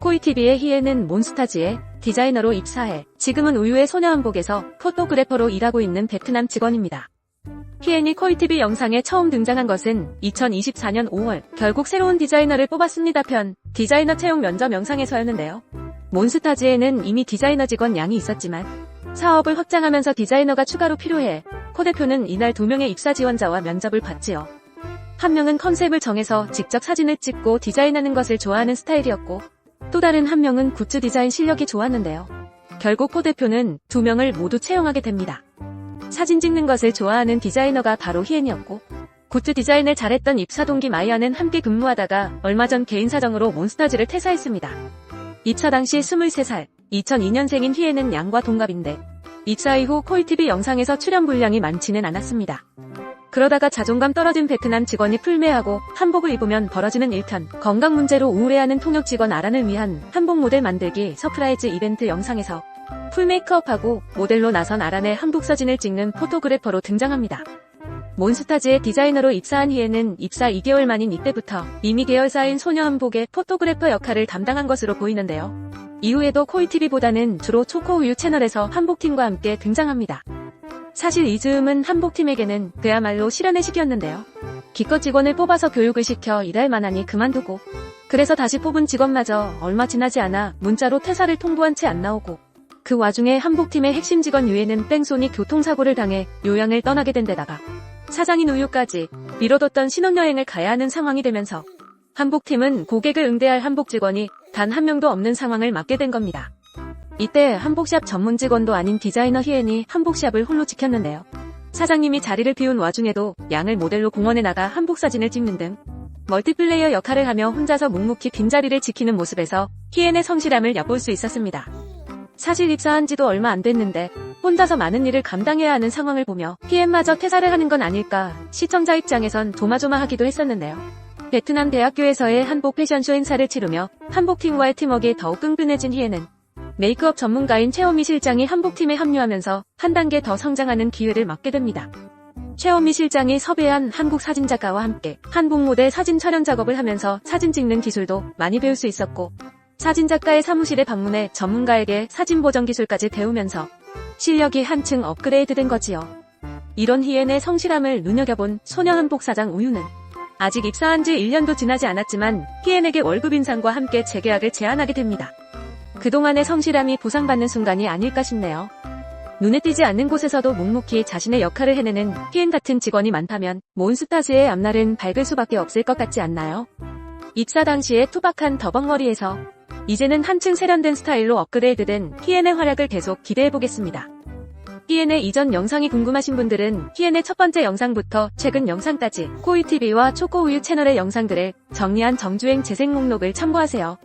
코이티비의 희애는 몬스타즈의 디자이너로 입사해 지금은 우유의 소녀한복에서 포토그래퍼로 일하고 있는 베트남 직원입니다. 희엔이 코이티비 영상에 처음 등장한 것은 2024년 5월 결국 새로운 디자이너를 뽑았습니다 편 디자이너 채용 면접 영상에서였는데요. 몬스타즈에는 이미 디자이너 직원 양이 있었지만 사업을 확장하면서 디자이너가 추가로 필요해 코 대표는 이날 두 명의 입사 지원자와 면접을 봤지요. 한 명은 컨셉을 정해서 직접 사진을 찍고 디자인하는 것을 좋아하는 스타일이었고 또 다른 한 명은 굿즈 디자인 실력이 좋았는데요. 결국 코 대표는 두 명을 모두 채용하게 됩니다. 사진 찍는 것을 좋아하는 디자이너가 바로 희엔이었고 굿즈 디자인을 잘했던 입사 동기 마이아는 함께 근무하다가 얼마 전 개인 사정으로 몬스타즈를 퇴사했습니다. 입사 당시 23살, 2002년생인 희엔은 양과 동갑인데 입사 이후 코이티비 영상에서 출연 분량이 많지는 않았습니다. 그러다가 자존감 떨어진 베트남 직원이 풀메하고 한복을 입으면 벌어지는 일편, 건강 문제로 우울해하는 통역 직원 아란을 위한 한복 모델 만들기 서프라이즈 이벤트 영상에서 풀 메이크업하고 모델로 나선 아란의 한복 사진을 찍는 포토그래퍼로 등장합니다. 몬스타즈의 디자이너로 입사한 희에는 입사 2개월 만인 이때부터 이미 계열사인 소녀 한복의 포토그래퍼 역할을 담당한 것으로 보이는데요. 이후에도 코이TV보다는 주로 초코우유 채널에서 한복팀과 함께 등장합니다. 사실 이 즈음은 한복팀에게는 그야말로 실현의 시기였는데요. 기껏 직원을 뽑아서 교육을 시켜 일할 만하니 그만두고 그래서 다시 뽑은 직원마저 얼마 지나지 않아 문자로 퇴사를 통보한 채 안 나오고 그 와중에 한복팀의 핵심 직원 유에는 뺑소니 교통사고를 당해 요양을 떠나게 된 데다가 사장인 우유까지 미뤄뒀던 신혼여행을 가야 하는 상황이 되면서 한복팀은 고객을 응대할 한복 직원이 단 한 명도 없는 상황을 맞게 된 겁니다. 이때 한복샵 전문 직원도 아닌 디자이너 희엔이 한복샵을 홀로 지켰는데요. 사장님이 자리를 비운 와중에도 양을 모델로 공원에 나가 한복 사진을 찍는 등 멀티플레이어 역할을 하며 혼자서 묵묵히 빈자리를 지키는 모습에서 희엔의 성실함을 엿볼 수 있었습니다. 사실 입사한 지도 얼마 안 됐는데 혼자서 많은 일을 감당해야 하는 상황을 보며 희엔마저 퇴사를 하는 건 아닐까 시청자 입장에선 조마조마하기도 했었는데요. 베트남 대학교에서의 한복 패션쇼 행사를 치르며 한복팀과의 팀워크에 더욱 끈끈해진 희엔은 메이크업 전문가인 최원미 실장이 한복팀에 합류하면서 한 단계 더 성장하는 기회를 맡게 됩니다. 최원미 실장이 섭외한 한국 사진작가와 함께 한복 모델 사진 촬영 작업을 하면서 사진 찍는 기술도 많이 배울 수 있었고 사진작가의 사무실에 방문해 전문가에게 사진 보정 기술까지 배우면서 실력이 한층 업그레이드 된 거지요. 이런 희엔의 성실함을 눈여겨본 소녀 한복 사장 우유는 아직 입사한 지 1년도 지나지 않았지만 희엔에게 월급 인상과 함께 재계약을 제안하게 됩니다. 그동안의 성실함이 보상받는 순간이 아닐까 싶네요. 눈에 띄지 않는 곳에서도 묵묵히 자신의 역할을 해내는 희엔 같은 직원이 많다면 몬스타즈의 앞날은 밝을 수밖에 없을 것 같지 않나요? 입사 당시에 투박한 더벅머리에서 이제는 한층 세련된 스타일로 업그레이드된 희엔의 활약을 계속 기대해보겠습니다. 희엔의 이전 영상이 궁금하신 분들은 희엔의 첫 번째 영상부터 최근 영상까지 코이TV와 초코우유 채널의 영상들을 정리한 정주행 재생 목록을 참고하세요.